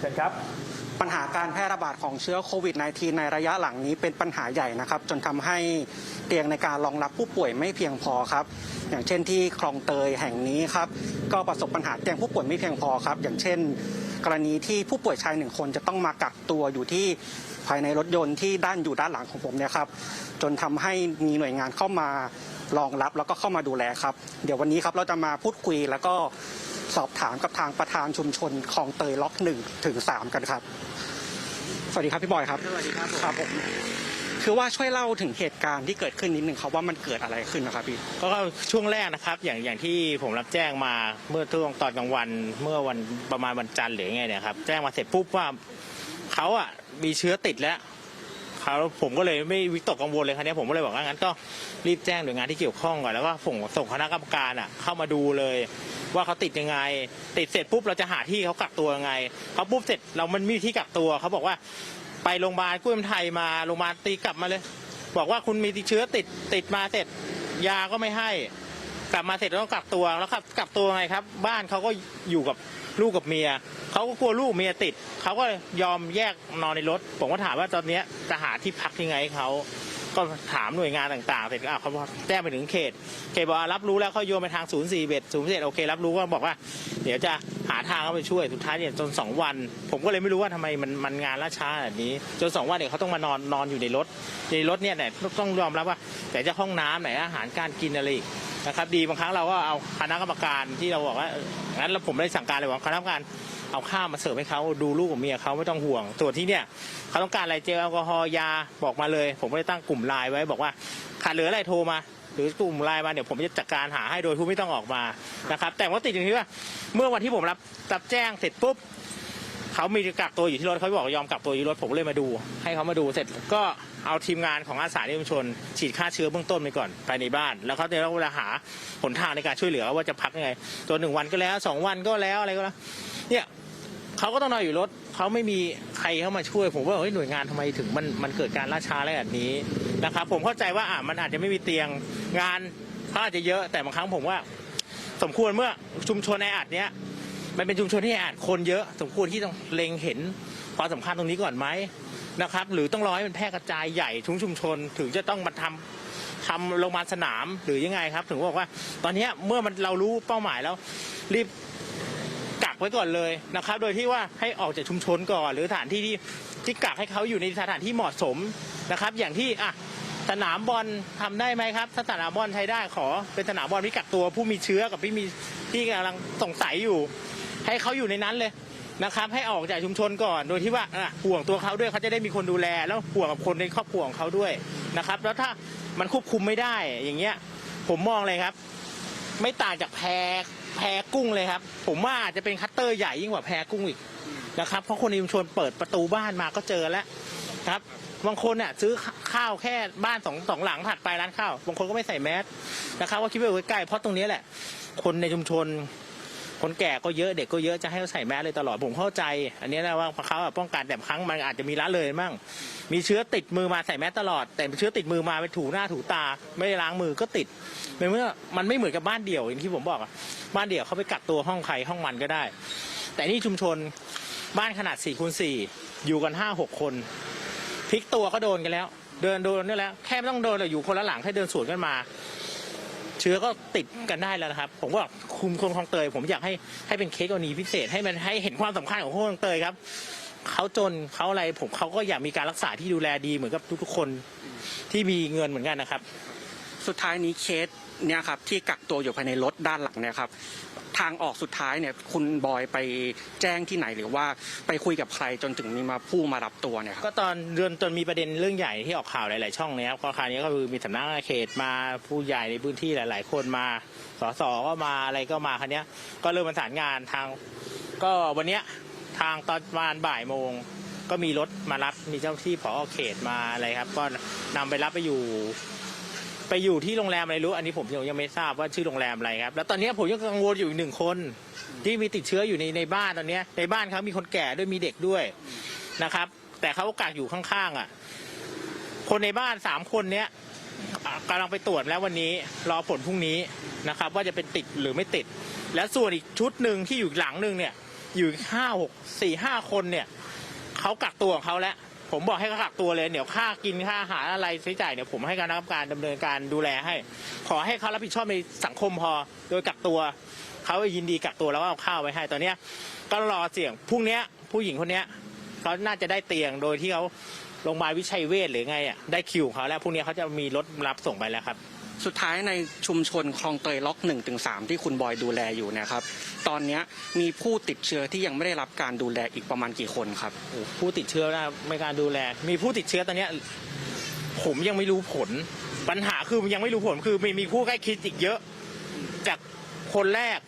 เชิญครับ ปัญหาการแพร่ระบาดของเชื้อโควิด -19 ในระยะหลังนี้เป็นปัญหาใหญ่นะครับ จนทำให้เตียงในการรองรับผู้ป่วยไม่เพียงพอครับ อย่างเช่นที่คลองเตยแห่งนี้ครับ ก็ประสบปัญหาเตียงผู้ป่วยไม่เพียงพอครับ อย่างเช่น กรณีที่ผู้ป่วยชายหนึ่งคนจะต้องมากักตัวอยู่ที่ภายในรถยนต์ที่ด้านอยู่ด้านหลังของผมเนี่ยครับ จนทำให้มีหน่วยงานเข้ามารองรับแล้วก็เข้ามาดูแลครับ เดี๋ยววันนี้ครับเราจะมาพูดคุยแล้วก็ สอบถามกับทางประธานชุมชนคลองเตยล็อกหนึ่งถึงสามกันครับ สวัสดีครับพี่บอยครับสวัสดีครับครับผมคือว่าช่วยเล่าถึงเหตุการณ์ที่เกิดขึ้นนิดนึงครับว่ามันเกิดอะไรขึ้นนะครับพี่ก็ช่วงแรกนะครับอย่างอย่างที่ผมรับแจ้งมาเมื่อช่วงตอนกลางวันเมื่อวันประมาณวันจันทร์หรือไงเนี่ยครับแจ้งมาเสร็จปุ๊บว่าเขาอะมีเชื้อติดแล้วเขาผมก็เลยไม่วิตกกังวลเลยครับนี้ผมก็เลยบอกว่างั้นก็รีบแจ้งหน่วยงานที่เกี่ยวข้องก่อนแล้วก็ส่งส่งคณะกรรมการอะเข้ามาดูเลย ว่าเขาติดยังไง ติดเสร็จปุ๊บเราจะหาที่เขากักตัวยังไงเขาปุ๊บเสร็จเรามันไม่มีที่กักตัวเขาบอกว่า ไปโรงพยาบาลกุ้ยมไทยมาโรงพยาบาลตีกลับมาเลย บอกว่าคุณมีติดเชื้อติดติดมาเสร็จยาก็ไม่ให้ กลับมาเสร็จต้องกักตัวแล้วครับกักตัวไงครับ บ้านเขาก็อยู่กับลูกกับเมียเขาก็กลัวลูกเมียติดเขาก็ยอมแยกนอนในรถผมก็ถามว่าตอนเนี้ยจะหาที่พักยังไงให้เขา ก็ถามหน่วยงานต่างๆเสร็จอ้วเขาแจ้งไปถึงเขตเขตบอกว่ารับรู้แล้วเขาโยนไปทางศูนย์สี่เบ็ดศูนย์เจ็ดโอเครับรู้ก็บอกว่า เดี๋ยวจะหาทางเข้าไปช่วยสุดท้ายเนี่ยจนสองวัน ผมก็เลยไม่รู้ว่าทำไมมันมันงานล่าช้าแบบนี้ จนสองวันเนี่ยเขาต้องมานอนนอนอยู่ในรถในรถเนี่ยเนี่ยต้องยอมรับว่าแต่จะห้องน้ำไหนอาหารการกินอะไรอีกนะครับดีบางครั้งเราก็เอาคณะกรรมการที่เราบอกว่างั้นเราผมได้สั่งการเลยว่าคณะกรรมการ เอาข้าวมาเสิร์ฟให้เขาดูลูกกับเมียเขาไม่ต้องห่วงส่วนที่เนี่ยเขาต้องการอะไรเจลแอลกอฮอล์ยาบอกมาเลย ผมก็เลยตั้งกลุ่มไลน์ไว้บอกว่าขาดเหลืออะไรโทรมา หรือกลุ่มไลน์มาเดี๋ยวผมจะจัดการหาให้โดยที่ไม่ต้องออกมานะครับ แต่ว่าติดอย่างที่ว่าเมื่อวันที่ผมรับรับแจ้งเสร็จปุ๊บเขามีกักตัวอยู่ที่รถเขาบอกยอมกักตัวอยู่รถผมก็เลยมาดู ให้เขามาดูเสร็จก็เอาทีมงานของอาสาในชุมชน ฉีดฆ่าเชื้อเบื้องต้นไปก่อนภายในบ้าน แล้วเขาจะต้อเวลาหาหนทางในการช่วยเหลือว่าจะพักยังไงตัวหนึ่งวันก็แล้วสองวันก็แล้วอะไรก็แล้วเนี่ย เขาก็ต้องนอนอยู่รถเขาไม่มีใครเข้ามาช่วย ผมว่าเฮ้ยหน่วยงานทำไมถึงมันมันเกิดการล่าช้าอะไรแบบนี้นะครับ ผมเข้าใจว่าอะมันอาจจะไม่มีเตียงงานเขาอาจจะเยอะแต่บางครั้งผมว่า สมควรเมื่อชุมชนแออัดเนี้ยมันเป็นชุมชนที่แออัดคนเยอะ สมควรที่ต้องเล็งเห็นความสำคัญตรงนี้ก่อนไหมนะครับ หรือต้องรอให้มันแพร่กระจายใหญ่ทุกชุมชนถึงจะต้องมาทำทำโรงพยาบาลสนามหรือยังไงครับ ถึงบอกว่า ตอนนี้เมื่อมันเรารู้เป้าหมายแล้วรีบ ไว้ก่อนเลยนะครับ โดยที่ว่าให้ออกจากชุมชนก่อน หรือสถานที่ที่ที่กักให้เขาอยู่ในสถานที่เหมาะสมนะครับ อย่างที่อะสนามบอลทำได้ไหมครับถ้าสนามบอลใช้ได้ขอ เป็นสนามบอลที่กักตัวผู้มีเชื้อกับที่มีที่กำลังสงสัยอยู่ ให้เขาอยู่ในนั้นเลยนะครับ ให้ออกจากชุมชนก่อน โดยที่ว่าอะห่วงตัวเขาด้วยเขาจะได้มีคนดูแล แล้วห่วงกับคนในครอบครัวของเขาด้วยนะครับ แล้วถ้ามันควบคุมไม่ได้อย่างเงี้ย ผมมองเลยครับ ไม่ต่างจากแพ แพกุ้งเลยครับ ผมว่าอาจจะเป็นคัตเตอร์ใหญ่ยิ่งกว่าแพกุ้งอีกนะครับ เพราะคนในชุมชนเปิดประตูบ้านมาก็เจอแล้วครับบางคนเนี่ยซื้อข้าวแค่บ้านสองสองหลังถัดไปร้านข้าวบางคนก็ไม่ใส่แมสนะครับ ว่าคิดว่าใกล้เพราะตรงนี้แหละ คนในชุมชน คนแก่ก็เยอะเด็กก็เยอะจะให้เขาใส่แมสเลยตลอดผมเข้าใจ อันนี้นะว่าเขาป้องกันแต่ครั้งมันอาจจะมีละเลยมั่งมีเชื้อติดมือมาใส่แมสตลอด แต่เชื้อติดมือมาไปถูหน้าถูตา ไม่ได้ล้างมือก็ติดในเมื่อมันไม่เหมือนกับบ้านเดี่ยวอย่างที่ผมบอกบ้านเดี่ยวเขาไปกักตัวห้องใครห้องมันก็ได้ แต่นี่ชุมชนบ้านขนาด4ี่คูณสี่อยู่กันห้าหกคนพลิกตัวก็โดนกันแล้ว เดินโดนนี่แล้วแค่ไม่ต้องโดนเลยอยู่คนละหลังแค่เดินสวนกันมา เชื้อก็ติดกันได้แล้วนะครับ ผมก็คุมคนคลองเตย ผมอยากให้ให้เป็นเคสกรณีพิเศษให้มันให้เห็นความสำคัญของคนคลองเตยครับเขาจนเขาอะไรผมเขาก็อยากมีการรักษาที่ดูแลดีเหมือนกับทุกๆคนที่มีเงินเหมือนกันนะครับ สุดท้ายนี้เคส เนี่ยครับที่กักตัวอยู่ภายในรถด้านหลังเนี่ยครับทางออกสุดท้ายเนี่ยคุณบอยไปแจ้งที่ไหนหรือว่าไปคุยกับใครจนถึงมีมาผู้มารับตัวเนี่ยครับก็ตอนเดือนจนมีประเด็นเรื่องใหญ่ที่ออกข่าวหลาย ๆ ช่องเนี่ยครับก็คราวนี้ก็คือมีสำนักงานเขตมาผู้ใหญ่ในพื้นที่หลาย ๆ คนมาสสก็มาอะไรก็มาคราวนี้ก็เริ่มประสานงานทาง ก็วันเนี้ยทางตอนประมาณบ่ายโมง ก็มีรถมารับมีเจ้าที่ผอเขตมาอะไรครับ ก็นำไปรับไปอยู่ ไปอยู่ที่โรงแรมอะไรรู้ อันนี้ผมยังยังไม่ทราบว่าชื่อโรงแรมอะไรครับ แล้วตอนนี้ผมยังกังวลอยู่อีกหนึ่งคน ที่มีติดเชื้ออยู่ในในบ้านตอนนี้ในบ้านเขามีคนแก่ด้วยมีเด็กด้วยนะครับ แต่เขากักอยู่ข้างๆอะ คนในบ้านสามคนเนี้ยกำลังไปตรวจแล้ววันนี้รอผลพรุ่งนี้นะครับ ว่าจะเป็นติดหรือไม่ติด และส่วนอีกชุดหนึ่งที่อยู่หลังหนึ่งเนี่ย อยู่ห้าหกสี่ห้าคนเนี่ยเขากักตัวของเขาแล้ว ผมบอกให้เขากักตัวเลยเดี๋ยวค่ากินค่าอาหารอะไรใช้จ่ายเนี่ยผมให้การรับการดำเนินการดูแลให้ ขอให้เขารับผิดชอบในสังคมพอโดยกักตัวเขายินดีกักตัวแล้วก็เอาข้าวไปให้ตอนเนี้ยก็รอเสี่ยงพรุ่งเนี้ยผู้หญิงคนเนี้ยเขาน่าจะได้เตียงโดยที่เขาโรงพยาบาลวิชัยเวชหรือไงอะได้คิวของเขาแล้วพรุ่งนี้เขาจะมีรถรับส่งไปแล้วครับ สุดท้ายในชุมชนคลองเตยล็อก1นถึงสที่คุณบอยดูแลอยู่นะครับ ตอนนี้มีผู้ติดเชื้อที่ยังไม่ได้รับการดูแลอีกประมาณกี่คนครับ ผู้ติดเชื้อนะไม่การดูแล มีผู้ติดเชื้อตอนนี้ผมยังไม่รู้ผล ปัญหาคือยังไม่รู้ผลคือมีมีผู้ใกล้คิดอีกเยอะ จากคนแรก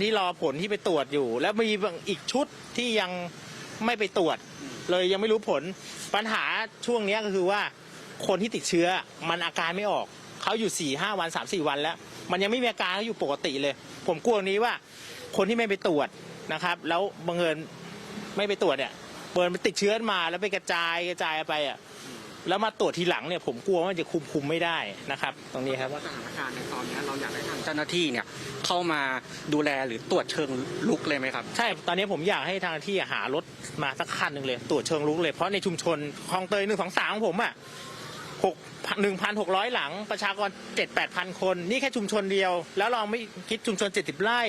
ที่รอผลที่ไปตรวจอยู่ แล้วมีอีกชุดที่ยังไม่ไปตรวจ เลยยังไม่รู้ผลปัญหาช่วงนี้ก็คือว่าคนที่ติดเชื้อมันอาการไม่ออก เขาอยู่สี่ห้าวันสามสี่วันแล้ว มันยังไม่มีอาการเขาอยู่ปกติเลย ผมกลัวนี้ว่าคนที่ไม่ไปตรวจนะครับ แล้วบังเอิญไม่ไปตรวจเนี่ยเปิดมันติดเชื้อมาแล้วไปกระจายกระจายไปอะแล้วมาตรวจทีหลังเนี่ยผมกลัวว่ามันจะคุมคุมไม่ได้นะครับ ตรงนี้ครับว่าสถานการณ์ในตอนนี้เราอยากให้ทางเจ้าหน้าที่เนี่ยเข้ามาดูแลหรือตรวจเชิงลุกเลยไหมครับใช่ตอนนี้ผมอยากให้ทางที่หารถมาสักคันหนึ่งเลย ตรวจเชิงลุกเลยเพราะในชุมชนคลองเตยหนึ่งสองสามของผมอะ หกหนึ่งพันหกร้อยหลังประชากรเจ็ดแปดพันคน นี่แค่ชุมชนเดียว แล้วเราไม่คิดชุมชนเจ็ดสิบไร่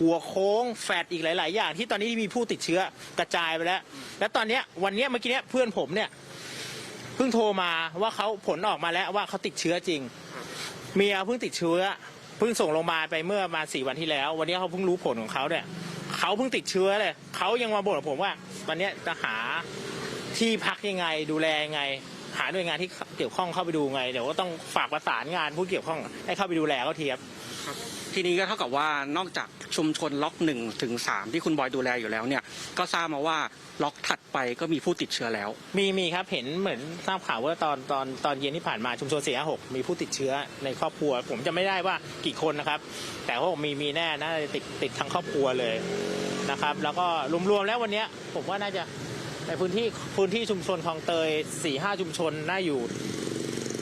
หัวโค้งแฟดอีกหลาย ๆ อย่าง ที่ตอนนี้มีผู้ติดเชื้อกระจายไปแล้ว แล้วตอนเนี้ยวันเนี้ยเมื่อกี้เนี้ยเพื่อนผมเนี่ยเพิ่งโทรมาว่าเขาผลออกมาแล้วว่าเขาติดเชื้อจริง เมียเพิ่งติดเชื้อเพิ่งส่งโรงพยาบาลไปเมื่อมาสี่วันที่แล้ว วันนี้เขาเพิ่งรู้ผลของเขาเนี่ยเขาเพิ่งติดเชื้อเลยเขายังมาบ่นกับผมว่า วันเนี้ยจะหาที่พักยังไงดูแลยังไง หาหน่วยงานที่เกี่ยวข้องเข้าไปดูไงเดี๋ยวก็ต้องฝากประสานงานผู้เกี่ยวข้องให้เข้าไปดูแลเขาทีครับ ทีนี้ก็เท่ากับว่านอกจากชุมชนล็อกหนึ่งถึงสามที่คุณบอยดูแลอยู่แล้วเนี่ย ก็ทราบมาว่าล็อกถัดไปก็มีผู้ติดเชื้อแล้ว มีมีครับเห็นเหมือนทราบข่าวว่าตอนตอนตอนเย็นที่ผ่านมาชุมชนสี่หกมีผู้ติดเชื้อในครอบครัว ผมจะไม่ได้ว่ากี่คนนะครับ แต่ว่ามีมีแน่น่าจะติดติดทั้งครอบครัวเลยนะครับ แล้วก็รวมๆแล้ววันเนี้ยผมว่าน่าจะ ในพื้นที่พื้นที่ชุมชนคลองเตยสี่ห้าชุมชนน่าอยู่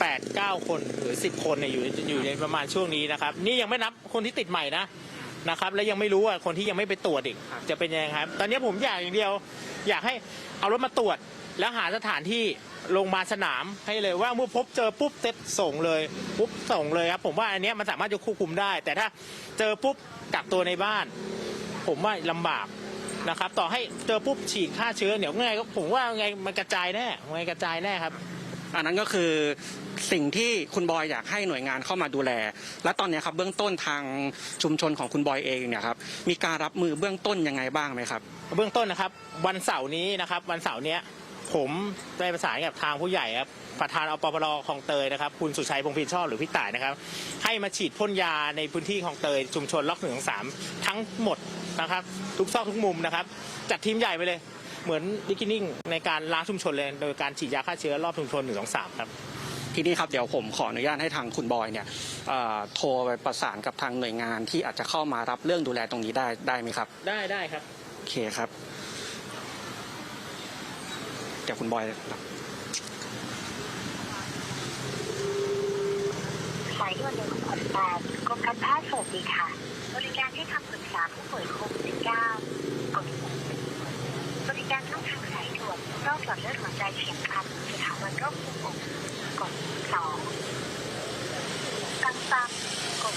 แปดเก้าคนหรือสิบคนเนี่ยอยู่อยู่ในประมาณช่วงนี้นะครับ นี่ยังไม่นับคนที่ติดใหม่นะนะครับ และยังไม่รู้ว่าคนที่ยังไม่ไปตรวจอีกจะเป็นยังไงครับ ตอนนี้ผมอยากอย่างเดียว อยากให้เอารถมาตรวจ แล้วหาสถานที่โรงพยาบาลสนามให้เลยว่าเมื่อพบเจอปุ๊บเซ็ตส่งเลยปุ๊บส่งเลยครับผมว่าอันนี้มันสามารถจะควบคุมได้ แต่ถ้าเจอปุ๊บกักตัวในบ้าน ผมว่าลำบาก นะครับ ต่อให้เจอปุ๊บฉีดฆ่าเชื้อเดี๋ยวไงก็ผมว่าไงมันกระจายแน่ไงกระจายแน่ครับ อันนั้นก็คือสิ่งที่คุณบอยอยากให้หน่วยงานเข้ามาดูแล และตอนนี้ครับเบื้องต้นทางชุมชนของคุณบอยเองเนี่ยครับมีการรับมือเบื้องต้นยังไงบ้างไหมครับ เบื้องต้นนะครับ วันเสาร์นี้นะครับ วันเสาร์เนี้ยผมได้ประสานกับทางผู้ใหญ่ครับประธานอปปรคลองเตยนะครับคุณสุชัยพงศ์พินชอบหรือพี่ต่ายนะครับ ให้มาฉีดพ่นยาในพื้นที่คลองเตยชุมชนล็อกหนึ่งสามทั้งหมด นะครับ ทุกซอกทุกมุมนะครับ จัดทีมใหญ่ไปเลย เหมือนดิกินิ่งในการล้างชุมชนเลยโดยการฉีดยาฆ่าเชื้อรอบชุมชนหนึ่งสองสามครับทีนี้ครับเดี๋ยวผมขออนุญาตให้ทางคุณบอยเนี่ยเอ่อโทรไปประสานกับทางหน่วยงานที่อาจจะเข้ามารับเรื่องดูแลตรงนี้ได้ได้ไหมครับ ได้ได้ครับโอเคครับเดี๋ยวคุณบอยรับสายด่วนหนึ่งหกแปดกรมการแพทย์สวัสดีค่ะ บริการให้คำปรึกษาผู้ป่วยโควิด -19 กดหนึ่งบริการช่องทางสายด่วนโรคหลอดเลือดหัวใจเฉียบพลันสถาบันโรคภูมิอกกดสองกังซังกด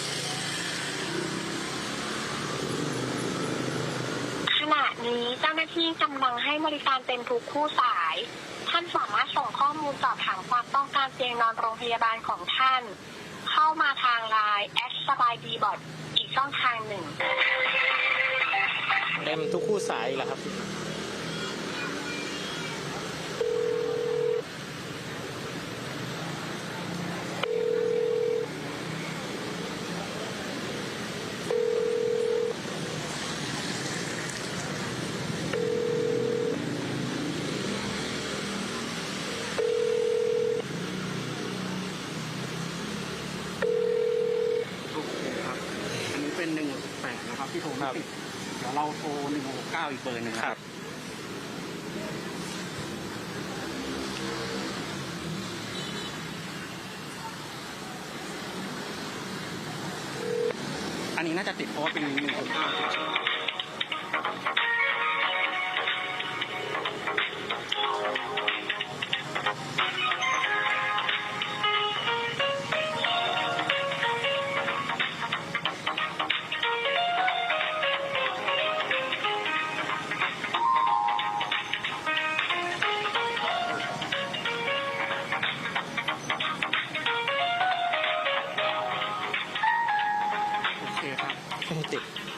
ขณะนี้เจ้าหน้าที่กำลังให้บริการเป็นทุกคู่สาย ท่านสามารถส่งข้อมูลสอบถามความต้องการเตียงนอนโรงพยาบาลของท่าน เข้ามาทางไลน์แอดสบายดีบอท ช่องทางหนึ่งเต็มทุกคู่สายเหรอครับ โอเคครับ อันนี้เป็นหนึ่ง แปดนะครับที่โทรไม่ติดเดี๋ยวเราโทรหนึ่งหกเก้าอีกเบอร์หนึ่งนะครับ อันนี้น่าจะติดเพราะว่าเป็นหนึ่งหกเก้า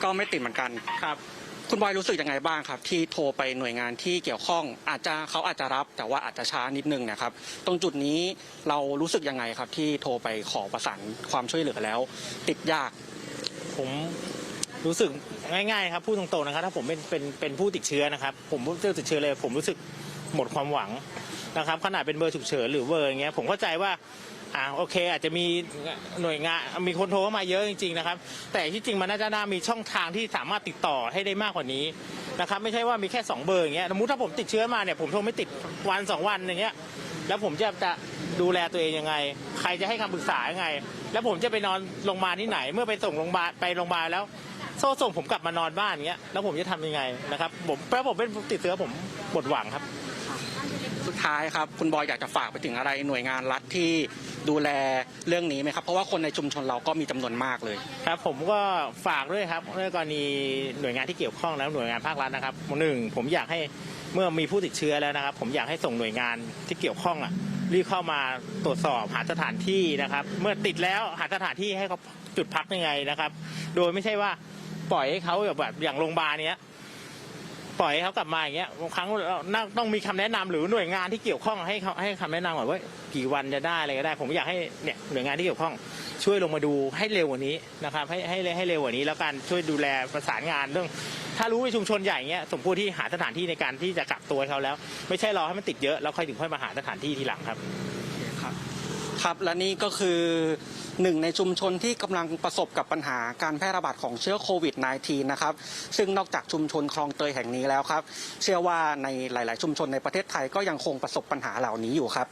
ก็ไม่ติดเหมือนกัน ครับ คุณบอยรู้สึกยังไงบ้างครับ ที่โทรไปหน่วยงานที่เกี่ยวข้อง อาจจะเขาอาจจะรับ แต่ว่าอาจจะช้านิดนึงนะครับ ตรงจุดนี้เรารู้สึกยังไงครับ ที่โทรไปขอประสานความช่วยเหลือแล้ว ติดยาก ผมรู้สึกง่ายๆครับพูดตรงๆนะครับ ถ้าผมเป็นเป็นเป็นผู้ติดเชื้อนะครับ ผมผู้ติดเชื้อเลย ผมรู้สึกหมดความหวัง นะครับขนาดเป็นเบอร์ฉุกเฉินหรือเบอร์อย่างเงี้ยผมเข้าใจว่าอ่าโอเค อาจจะมีหน่วยงานมีคนโทรเข้ามาเยอะจริงๆนะครับ แต่ที่จริงมันน่าจะน่ามีช่องทางที่สามารถติดต่อให้ได้มากกว่านี้นะครับไม่ใช่ว่ามีแค่สองเบอร์อย่างเงี้ยสมมติถ้าผมติดเชื้อมาเนี่ยผมโทรไม่ติดวันสองวันอย่างเงี้ยแล้วผมจะจะดูแลตัวเองยังไง ใครจะให้คำปรึกษายังไง แล้วผมจะไปนอนโรงพยาบาลที่ไหน เมื่อไปส่งโรงพยาบาลไปโรงพยาบาลแล้วโซ่ส่งผมกลับมานอนบ้านอย่างเงี้ยแล้วผมจะทำยังไงนะครับผมเพราผมเป็นติดเชื้อผมหมดหวังครับ สุดท้ายครับคุณบอยอยากจะฝากไปถึงอะไรหน่วยงานรัฐที่ดูแลเรื่องนี้ไหมครับ เพราะว่าคนในชุมชนเราก็มีจำนวนมากเลย ครับ ผมก็ฝากด้วยครับในกรณีหน่วยงานที่เกี่ยวข้องแล้วหน่วยงานภาครัฐนะครับหนึ่งผมอยากให้เมื่อมีผู้ติดเชื้อแล้วนะครับ ผมอยากให้ส่งหน่วยงานที่เกี่ยวข้องอะรีบเข้ามาตรวจสอบหาสถานที่นะครับ เมื่อติดแล้วหาสถานที่ให้เขาจุดพักยังไงนะครับ โดยไม่ใช่ว่าปล่อยให้เขาแบบอย่างโรงพยาบาลเนี้ย ปล่อยให้เขากลับมาอย่างเงี้ยบางครั้งเราต้องมีคำแนะนำหรือหน่วยงานที่เกี่ยวข้องให้เขาให้คำแนะนำก่อนว่ากี่วันจะได้อะไรก็ได้ ผมอยากให้เนี่ยหน่วยงานที่เกี่ยวข้องช่วยลงมาดูให้เร็วกว่านี้นะครับให้ให้ให้เร็วกว่านี้ แล้วการช่วยดูแลประสานงานเรื่อง ถ้ารู้ในชุมชนใหญ่เงี้ยสมควรที่หาสถานที่ในการที่จะกักตัวให้เขาแล้ว ไม่ใช่รอให้มันติดเยอะแล้วค่อยถึงค่อยมาหาสถานที่ทีหลังครับ ครับ ครับและนี่ก็คือหนึ่งในชุมชนที่กำลังประสบกับปัญหาการแพร่ระบาดของเชื้อโควิด -19 นะครับซึ่งนอกจากชุมชนคลองเตยแห่งนี้แล้วครับ เชื่อว่าในหลาย ๆ ชุมชนในประเทศไทยก็ยังคงประสบปัญหาเหล่านี้อยู่ครับ